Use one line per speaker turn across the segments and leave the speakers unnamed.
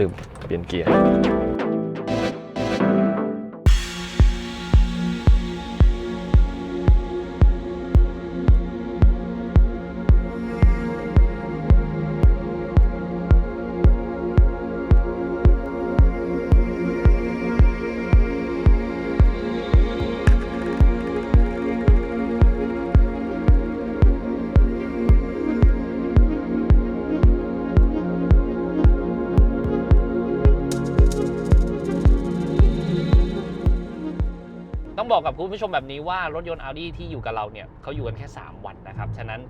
ลืมเปลี่ยนเกียร์
บอกกับคุณผู้ชมแบบนี้ว่ารถยนต์ Audi ที่อยู่กับเราเนี่ยเขาอยู่กันแค่ 3 วันนะครับ ฉะนั้น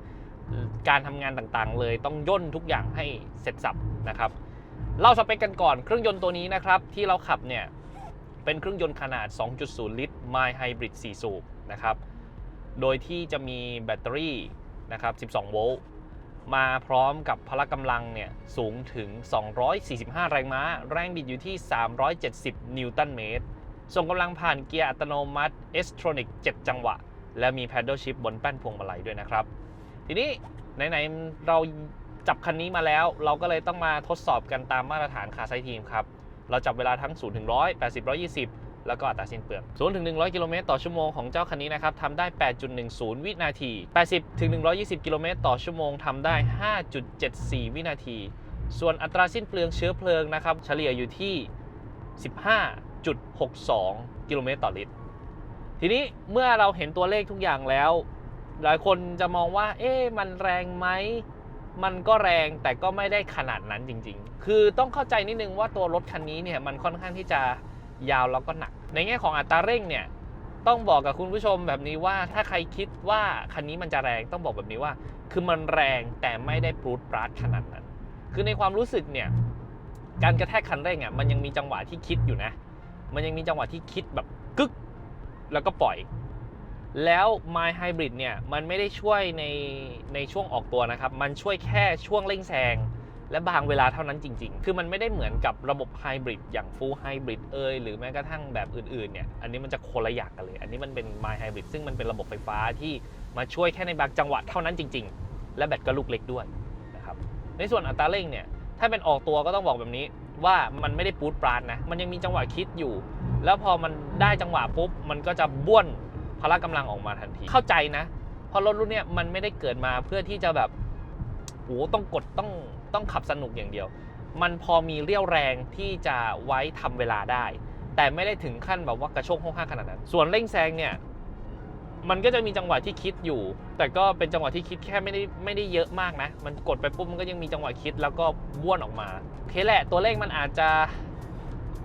การทำงานต่างๆ เลยต้องย่นทุกอย่างให้เสร็จสับนะครับเล่าสเปคกันก่อนเครื่องยนต์ตัวนี้นะครับ ที่เราขับเนี่ย เป็นเครื่องยนต์ขนาด 2.0 ลิตร My Hybrid 4 สูบนะครับ โดยที่จะมีแบตเตอรี่นะครับ 12 โวลต์มาพร้อมกับพละกำลังเนี่ย สูงถึง 245 แรงม้า แรงบิดอยู่ที่ 370 นิวตันเมตร ส่งกำลังผ่านเกียร์อัตโนมัติ s t r o n i c 7 จังหวะ และมี Paddle Shift บนแป้นพวงมาลัยด้วยนะครับ ทีนี้ไหนๆเราจับคันนี้มาแล้ว เราก็เลยต้องมาทดสอบกันตามมาตรฐานคาไซทีมครับ เราจับเวลาทั้ง 0 ถึง 100 80 120 แล้วก็อัตราสิ้นเปลือง0ถึง 100 กิโลเมตรต่อชั่วโมงของเจ้าคันนี้นะครับทำได้ 8.10 วินาที 80 ถึง 120 กิโลเมตรต่อชั่วโมงทำได้ 5.74 วินาที ส่วนอัตราสิ้นเปลืองเชื้อเพลิงนะครับ เฉลี่ยอยู่ที่ 1.62 กิโลเมตรต่อลิตร ทีนี้เมื่อเราเห็นตัวเลขทุกอย่างแล้ว หลายคนจะมองว่า เอ๊ะมันแรงไหม มันก็แรงแต่ก็ไม่ได้ขนาดนั้นจริง ๆ คือต้องเข้าใจนิดนึงว่าตัวรถคันนี้เนี่ยมันค่อนข้างที่จะยาวแล้วก็หนัก ในแง่ของอัตราเร่งเนี่ยต้องบอกกับคุณผู้ชมแบบนี้ว่าถ้าใครคิดว่าคันนี้มันจะแรงต้องบอกแบบนี้ว่า คือมันแรงแต่ไม่ได้ปรูดปราดขนาดนั้น คือในความรู้สึกเนี่ยการกระแทกคันเร่งอะมันยังมีจังหวะที่คิดอยู่นะ มันยังมีจังหวะที่คิดแบบกึก แล้วก็ปล่อย แล้ว My Hybrid เนี่ยมันไม่ได้ช่วยในในช่วงออกตัวนะครับ มันช่วยแค่ช่วงเร่งแซงและบางเวลาเท่านั้นจริง ๆ คือมันไม่ได้เหมือนกับระบบไฮบริดอย่าง Full Hybrid เอยหรือแม้กระทั่งแบบอื่นๆเนี่ย อันนี้มันจะคนละอย่างกันเลย อันนี้มันเป็น My Hybrid ซึ่งมันเป็นระบบไฟฟ้าที่มาช่วยแค่ในบางจังหวะเท่านั้นจริง ๆ และแบตก็ลูกเล็กด้วยนะครับ ในส่วนอัตราเร่งเนี่ย ถ้าเป็นออกตัวก็ต้องบอกแบบนี้ ว่ามันไม่ได้ปูดปราดนะ มันยังมีจังหวะคิดอยู่ แล้วพอมันได้จังหวะปุ๊บ มันก็จะบ้วนพละกำลังออกมาทันที เข้าใจนะเพราะรถรุ่นเนี้ยมันไม่ได้เกิดมาเพื่อที่จะแบบโอ้ต้องกดต้องต้องขับสนุกอย่างเดียว มันพอมีเรี่ยวแรงที่จะไว้ทำเวลาได้ แต่ไม่ได้ถึงขั้นแบบว่ากระโชกห้องห้างขนาดนั้น ส่วนเร่งแซงเนี่ย มันก็จะมีจังหวะที่คิดอยู่ แต่ก็เป็นจังหวะที่คิดแค่ไม่ได้ไม่ได้เยอะมากนะ มันกดไปปุ๊บมันก็ยังมีจังหวะคิดแล้วก็บ้วนออกมาโอเคแหละตัวเลขมันอาจจะ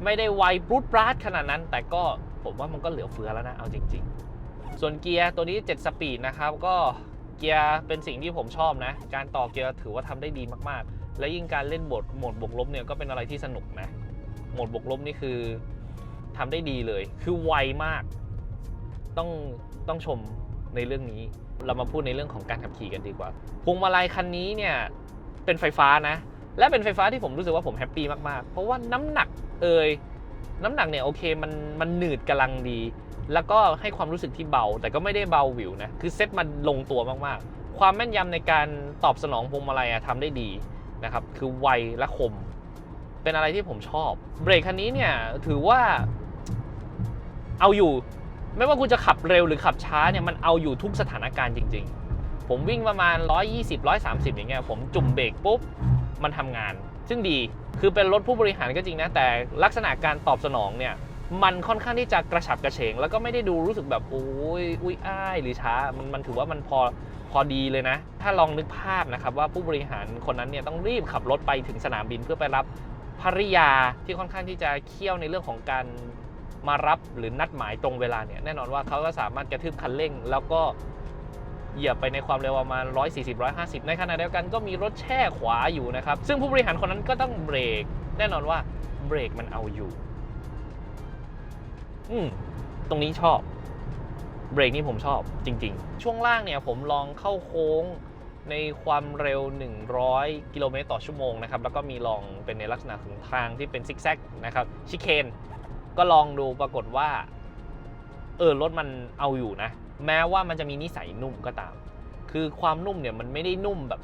ไม่ได้ไวปรุดปราดขนาดนั้น แต่ก็ผมว่ามันก็เหลือเฟือแล้วนะเอาจริง ๆ ส่วนเกียร์ตัวนี้ 7 สปีดนะครับก็เกียร์เป็นสิ่งที่ผมชอบนะ การต่อเกียร์ถือว่าทำได้ดีมากๆ และยิ่งการเล่นบทโหมดบวกลบเนี่ยก็เป็นอะไรที่สนุกนะโหมดบวกลบนี่คือทำได้ดีเลย คือไวมาก ต้อง ต้องชมในเรื่องนี้ เรามาพูดในเรื่องของการขับขี่กันดีกว่าพวงมาลัยคันนี้เนี่ยเป็นไฟฟ้านะ และเป็นไฟฟ้าที่ผมรู้สึกว่าผมแฮปปี้มากๆ เพราะว่าน้ำหนักเอ่ยน้ำหนักเนี่ยโอเคมันมันหนืดกำลังดี แล้วก็ให้ความรู้สึกที่เบา แต่ก็ไม่ได้เบาหวิวนะคือเซ็ตมันลงตัวมากๆ ความแม่นยำในการตอบสนองพวงมาลัยอะทำได้ดีนะครับคือไวและคม เป็นอะไรที่ผมชอบ เบรกคันนี้เนี่ยถือว่าเอาอยู่ ไม่ว่าคุณจะขับเร็วหรือขับช้าเนี่ยมันเอาอยู่ทุกสถานการณ์จริง ๆ ผมวิ่งประมาณ 120 130 อย่างเงี้ยผมจุ่มเบรกปุ๊บมันทำงาน ซึ่งดีคือเป็นรถผู้บริหารก็จริงนะ แต่ลักษณะการตอบสนองเนี่ยมันค่อนข้างที่จะกระฉับกระเฉง แล้วก็ไม่ได้ดูรู้สึกแบบโอ้ยอุ้ยอ้ายหรือช้ามันมันถือว่ามันพอพอดีเลยนะ ถ้าลองนึกภาพนะครับว่าผู้บริหารคนนั้นเนี่ยต้องรีบขับรถไปถึงสนามบินเพื่อไปรับภริยาที่ค่อนข้างที่จะเคี่ยวในเรื่องของการ มารับหรือนัดหมายตรงเวลาเนี่ยแน่นอนว่าเขาก็สามารถกระทืบคันเร่ง แล้วก็เหยียบไปในความเร็วประมาณ 140 150 ในขณะเดียวกันก็มีรถแช่ขวาอยู่นะครับ ซึ่งผู้บริหารคนนั้นก็ต้องเบรก แน่นอนว่าเบรกมันเอาอยู่ อืม ตรงนี้ชอบ เบรกนี่ผมชอบจริง ๆ ช่วงล่างเนี่ยผมลองเข้าโค้งในความเร็ว 100 กิโลเมตรต่อชั่วโมงนะครับ แล้วก็มีลองเป็นในลักษณะของทางที่เป็นซิกแซกนะครับ ชิเคน ก็ลองดูปรากฏว่า เออรถมันเอาอยู่นะ แม้ว่ามันจะมีนิสัยนุ่มก็ตาม คือความนุ่มเนี่ยมันไม่ได้นุ่มแบบ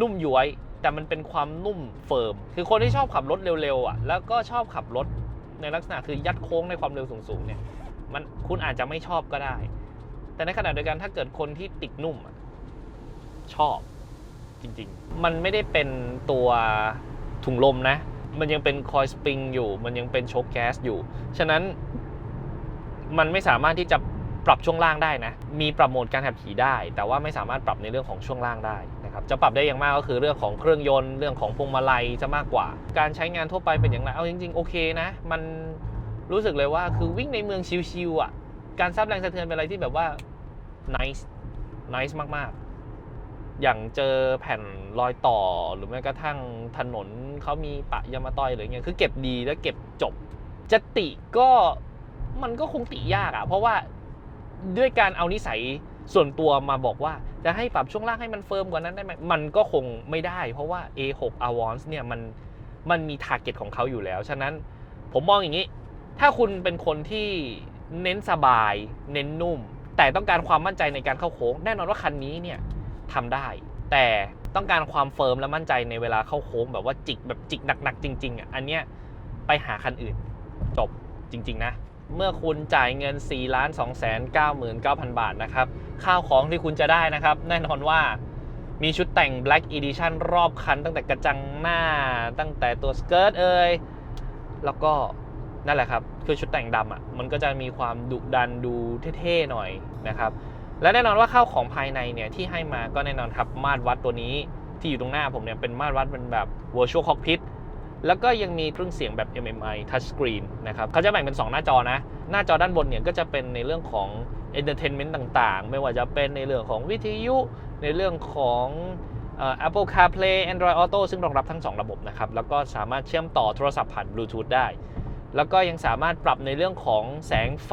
นุ่มย้วย แต่มันเป็นความนุ่มเฟิร์ม คือคนที่ชอบขับรถเร็วๆอะ แล้วก็ชอบขับรถในลักษณะคือยัดโค้งในความเร็วสูงๆเนี่ย มันคุณอาจจะไม่ชอบก็ได้ แต่ในขณะเดียวกันถ้าเกิดคนที่ติดนุ่มชอบจริงๆ มันไม่ได้เป็นตัวถุงลมนะ มันยังเป็นคอยสปริงอยู่ มันยังเป็นโชคแก๊สอยู่ ฉะนั้นมันไม่สามารถที่จะปรับช่วงล่างได้นะ มีปรับโหมดการขับขี่ได้ แต่ว่าไม่สามารถปรับในเรื่องของช่วงล่างได้นะครับ จะปรับได้อย่างมากก็คือเรื่องของเครื่องยนต์ เรื่องของพวงมาลัยจะมากกว่า การใช้งานทั่วไปเป็นอย่างไร เอาจริง ๆ โอเคนะ มันรู้สึกเลยว่าคือวิ่งในเมืองชิวๆอะ การซับแรงสะเทือนเป็นอะไรที่แบบว่า nice nice มากๆ อย่างเจอแผ่นรอยต่อหรือแม้กระทั่งถนนเขามีปะยามาตอยหรือเงี้ยคือเก็บดีแล้วเก็บจบจะติก็มันก็คงติยากอะ่ะเพราะว่าด้วยการเอานิสัยส่วนตัวมาบอกว่าจะให้ปรับช่วงล่างให้มันเฟิร์มกว่านั้นได้ไหมมันก็คงไม่ได้ เพราะว่า A6 Avance เนี่ยมันมันมีทาร์เก็ตของเขาอยู่แล้ว ฉะนั้นผมมองอย่างนี้ ถ้าคุณเป็นคนที่เน้นสบาย เน้นนุ่ม แต่ต้องการความมั่นใจในการเข้าโค้ง แน่นอนว่าคันนี้เนี่ย ทำได้ แต่ต้องการความเฟิร์มและมั่นใจในเวลาเข้าโค้งแบบว่าจิกแบบจิกหนักๆจริง ๆอะอันเนี้ยไปหาคันอื่น จบจริง ๆ นะ เมื่อคุณจ่ายเงิน 4 ล้าน 2 9 9 9 0 0 บาทนะครับ ข้าวของที่คุณจะได้นะครับ แน่นอนว่ามีชุดแต่ง Black Edition รอบคัน ตั้งแต่กระจังหน้า ตั้งแต่ตัวสเกิร์ตเอ่ยแล้วก็นั่นแหละครับ คือชุดแต่งดำอะมันก็จะมีความดุดันดูเท่ๆหน่อยนะครับ และแน่นอนว่าข้าวของภายในเนี่ยที่ให้มาก็แน่นอนครับมาตรวัดตัวนี้ที่อยู่ตรงหน้าผมเนี่ยเป็นมาตรวัดเป็นแบบ virtual cockpit แล้วก็ยังมีเครื่องเสียงแบบ MMI touch screen นะครับเขาจะแบ่งเป็น 2 หน้าจอนะ หน้าจอด้านบนเนี่ยก็จะเป็นในเรื่องของ entertainment ต่างๆ ไม่ว่าจะเป็นในเรื่องของวิทยุ ในเรื่องของ Apple CarPlay Android Auto ซึ่งรองรับทั้ง 2 ระบบนะครับ แล้วก็สามารถเชื่อมต่อโทรศัพท์ผ่าน Bluetooth ได้ แล้วก็ยังสามารถปรับในเรื่องของแสงไฟ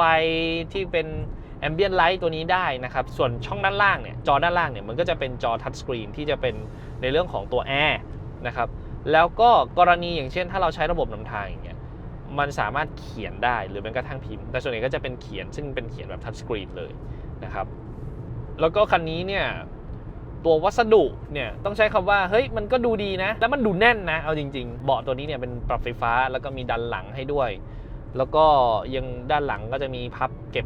ที่เป็น Ambient Light ตัวนี้ได้นะครับ ส่วนช่องด้านล่างเนี่ยจอด้านล่างเนี่ยมันก็จะเป็นจอ Touch Screen ที่จะเป็นในเรื่องของตัว Air นะครับแล้วก็กรณีอย่างเช่น ถ้าเราใช้ระบบนำทางอย่างเงี้ยมันสามารถเขียนได้หรือแม้กระทั่งพิมพ์ แต่ส่วนใหญ่ก็จะเป็นเขียนซึ่งเป็นเขียนแบบ Touch Screen เลยนะครับแล้วก็คันนี้เนี่ยตัววัสดุเนี่ยต้องใช้คำว่าเฮ้ยมันก็ดูดีนะ แล้วมันดูแน่นนะ เอาจริง ๆ เบาะตัวนี้เนี่ยเป็นปรับไฟฟ้าแล้วก็มีดันหลังให้ด้วย แล้วก็ยังด้านหลังก็จะมีพับเก็บ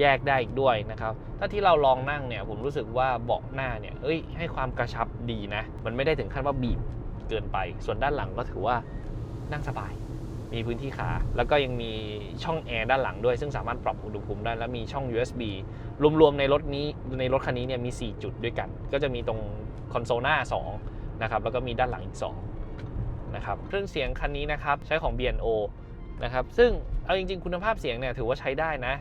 แยกได้อีกด้วยนะครับ ถ้าที่เราลองนั่งเนี่ยผมรู้สึกว่าเบาะหน้าเนี่ย เอ้ยให้ความกระชับดีนะ มันไม่ได้ถึงขั้นว่าบีบเกินไป ส่วนด้านหลังก็ถือว่านั่งสบาย มีพื้นที่ขา แล้วก็ยังมีช่องแอร์ด้านหลังด้วย ซึ่งสามารถปรับอุณหภูมิได้ แล้วมีช่อง USB รวมๆในรถนี้ ในรถคันนี้เนี่ยมี 4 จุดด้วยกัน ก็จะมีตรงคอนโซลหน้า2นะครับ แล้วก็มีด้านหลังอีก2นะครับ เครื่องเสียงคันนี้นะครับใช้ของ B&O นะครับ ซึ่งเอาจริงๆ คุณภาพเสียงเนี่ยถือว่าใช้ได้นะ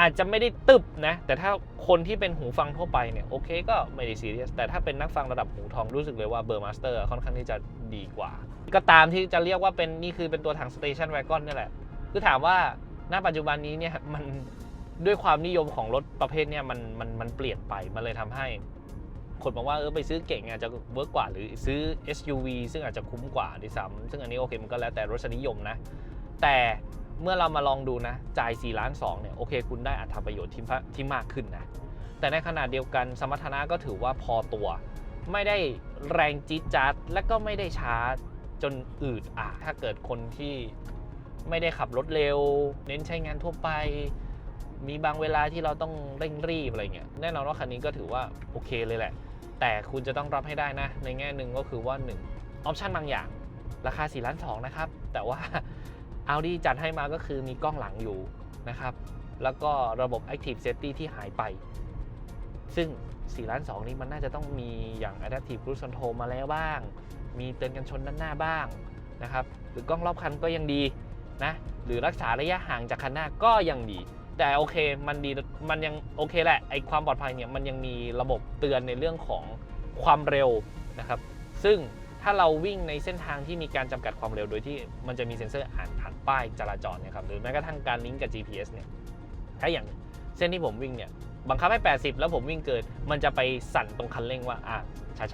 อาจจะไม่ได้ตึบนะ แต่ถ้าคนที่เป็นหูฟังทั่วไปเนี่ยโอเคก็ไม่ได้ซีเรียสแต่ถ้าเป็นนักฟังระดับหูทองรู้สึกเลยว่าเบอร์มาสเตอร์ค่อนข้างที่จะดีกว่า ก็ตามที่จะเรียกว่าเป็นนี่คือเป็นตัวถังสเตชันแวกอนนี่แหละ คือถามว่าณปัจจุบันนี้เนี่ยมันด้วยความนิยมของรถประเภทเนี่ยมันมันมันเปลี่ยนไปมันเลยทำให้คนบอกว่าเออไปซื้อเก่งอาจจะเวิร์กกว่าหรือซื้อ SUV ซึ่งอาจจะคุ้มกว่าด้วยซ้ำซึ่งอันนี้โอเคมันก็แล้วแต่รสนิยมนะ แต่ เมื่อเรามาลองดูนะ จ่าย 4 ล้าน 2 เนี่ย โอเค คุณได้อัตราประโยชน์ที่มากที่มากขึ้นนะ แต่ในขณะเดียวกันสมรรถนะก็ถือว่าพอตัว ไม่ได้แรงจี๊ดจ๊าดและก็ไม่ได้ช้าจนอืดอะ ถ้าเกิดคนที่ไม่ได้ขับรถเร็ว เน้นใช้งานทั่วไป มีบางเวลาที่เราต้องเร่งรีบอะไรเงี้ย แน่นอนว่าคันนี้ก็ถือว่าโอเคเลยแหละ แต่คุณจะต้องรับให้ได้นะ ในแง่หนึ่งก็คือว่า1ออปชันบางอย่าง ราคา4ล้าน2นะครับ แต่ว่า Audi จัดให้มาก็คือมีกล้องหลังอยู่นะครับ แล้วก็ระบบ Active Safety ที่หายไป ซึ่ง4ล้าน2นี้มันน่าจะต้องมีอย่าง Adaptive Cruise Control มาแล้วบ้าง มีเตือนกันชนด้านหน้าบ้างนะครับ หรือกล้องรอบคันก็ยังดีนะ หรือรักษาระยะห่างจากคันหน้าก็ยังดี แต่โอเคมันดี มันยังโอเคแหละ ไอความปลอดภัยเนี่ยมันยังมีระบบเตือนในเรื่องของความเร็วนะครับ ซึ่งถ้าเราวิ่งในเส้นทางที่มีการจำกัดความเร็วโดยที่มันจะมีเซ็นเซอร์อ่าน ป้ายจราจรเนี่ยครับหรือแม้กระทั่งการลิงก์กับ GPS เนี่ยถ้าอย่างเส้นที่ผมวิ่งเนี่ยบังคับให้ 80 แล้วผมวิ่งเกินมันจะไปสั่นตรงคันเร่งว่าอะ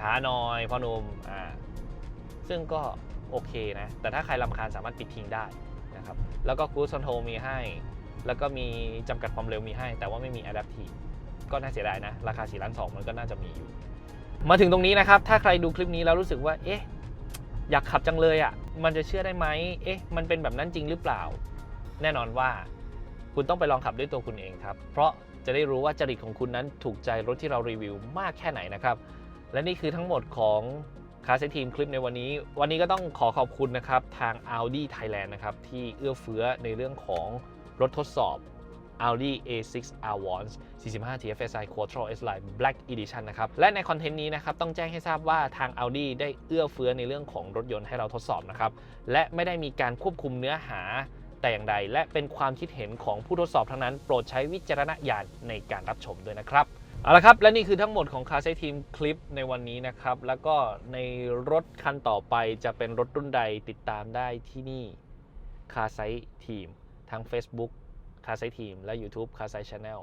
ช้าๆหน่อยพ่อนุ่มอ่าซึ่งก็โอเคนะ แต่ถ้าใครลำคาญสามารถปิดทิ้งได้นะครับแล้วก็ Cruise Control มีให้ แล้วก็มีจำกัดความเร็วมีให้ แต่ว่าไม่มี Adaptive ก็น่าเสียดายนะ ราคา4ล้าน2มันก็น่าจะมีอยู่ มาถึงตรงนี้นะครับ ถ้าใครดูคลิปนี้แล้วรู้สึกว่า เอ๊ะ อยากขับจังเลยอะ่ะ มันจะเชื่อได้ไหมเอ๊ะ มันเป็นแบบนั้นจริงหรือเปล่า แน่นอนว่า คุณต้องไปลองขับด้วยตัวคุณเองครับ เพราะจะได้รู้ว่าจริตของคุณนั้นถูกใจรถที่เรารีวิวมากแค่ไหนนะครับ และนี่คือทั้งหมดของคาเซทีมคลิปในวันนี้ วันนี้ก็ต้องขอขอบคุณนะครับ ทาง Audi Thailand นะครับ ที่เอื้อเฟื้อในเรื่องของรถทดสอบ Audi A6 Avance 45 TFSI Quattro S Line Black Edition นะครับ และในคอนเทนต์นี้นะครับต้องแจ้งให้ทราบว่าทาง Audi ได้เอื้อเฟื้อในเรื่องของรถยนต์ให้เราทดสอบนะครับ และไม่ได้มีการควบคุมเนื้อหาแต่อย่างใด และเป็นความคิดเห็นของผู้ทดสอบทั้งนั้น โปรดใช้วิจารณญาณในการรับชมด้วยนะครับเอาละครับ และนี่คือทั้งหมดของคาเซทีมคลิปในวันนี้นะครับ แล้วก็ในรถคันต่อไปจะเป็นรถรุ่นใดติดตามได้ที่นี่คาไซทีมทั้ง Facebook คาไซทีมและ YouTube คาไซช n แนล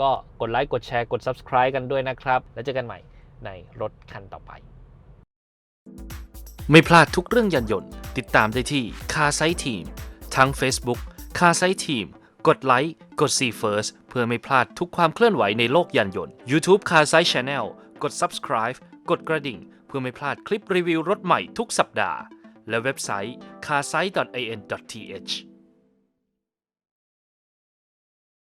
ก็กดไลค์กดแชร์กด Subscribe กันด้วยนะครับ แล้วเจอกันใหม่ในรถคันต่อไป
ไม่พลาดทุกเรื่องยานยนต์ ติดตามได้ที่ Car Site Team ทั้ง Facebook Car Site Team กดไลค์กด See First เพื่อไม่พลาดทุกความเคลื่อนไหวในโลกยานยนต์ YouTube Car Site Channel กด Subscribe กดกระดิ่ง เพื่อไม่พลาดคลิปรีวิวรถใหม่ทุกสัปดาห์ และเว็บไซต์ carsite.in.th